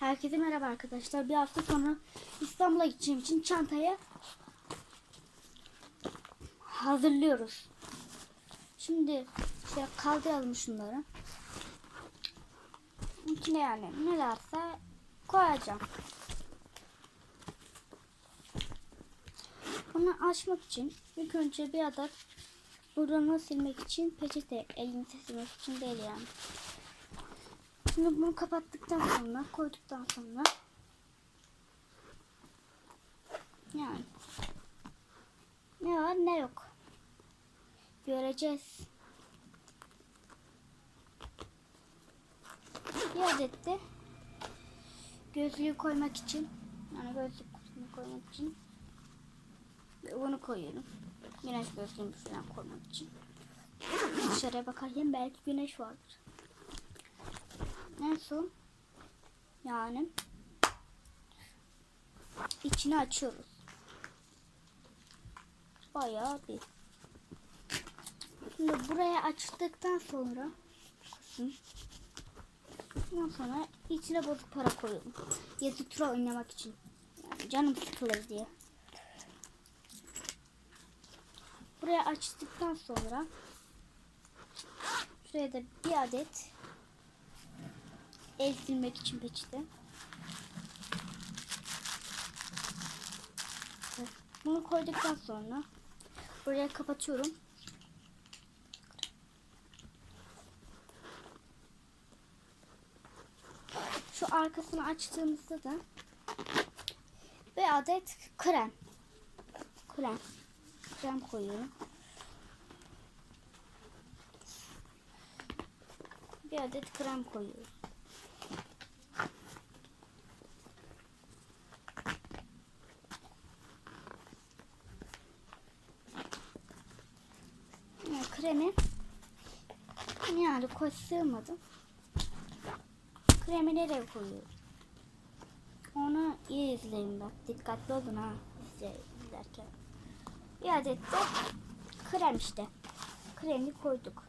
Herkese merhaba arkadaşlar. Bir hafta sonra İstanbul'a gideceğim için çantayı hazırlıyoruz. Şimdi şey kaldıralım şunları. İçine yani ne varsa koyacağım. Bunu açmak için ilk önce bir adet burunu silmek için peçete elini silmek için değil yani. Şimdi bunu kapattıktan sonra koyduktan sonra yani ne var ne yok göreceğiz. Bir adet de gözlüğü koymak için yani gözlük kutusunu koymak için bunu koyuyorum. Güneş gözlüğümü falan koymak için. Dışarıya bakarken belki güneş vardır. Son yani içini açıyoruz. Bayağı bir. Şimdi buraya açtıktan sonra. Ondan sonra içine bozuk para koyuyorum. Yazı tura oynamak için. Yani canım sıkılır diye. Buraya açtıktan sonra şuraya da bir adet el silmek için peçete. Bunu koyduktan sonra buraya kapatıyorum. Şu arkasını açtığımızda da bir adet krem. Krem. Krem koyuyorum. Bir adet krem koyuyorum. Yani kremi yani koy sığmadı. Kremi nereye koyuyorum? Onu iyi izleyin bak. Dikkatli olun ha izle- izlerken. Bir adet de krem işte. Kremi koyduk.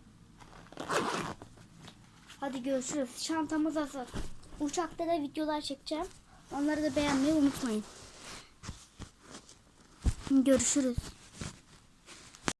Hadi görüşürüz. Çantamız hazır. Uçakta da videolar çekeceğim. Onları da beğenmeyi unutmayın. Görüşürüz.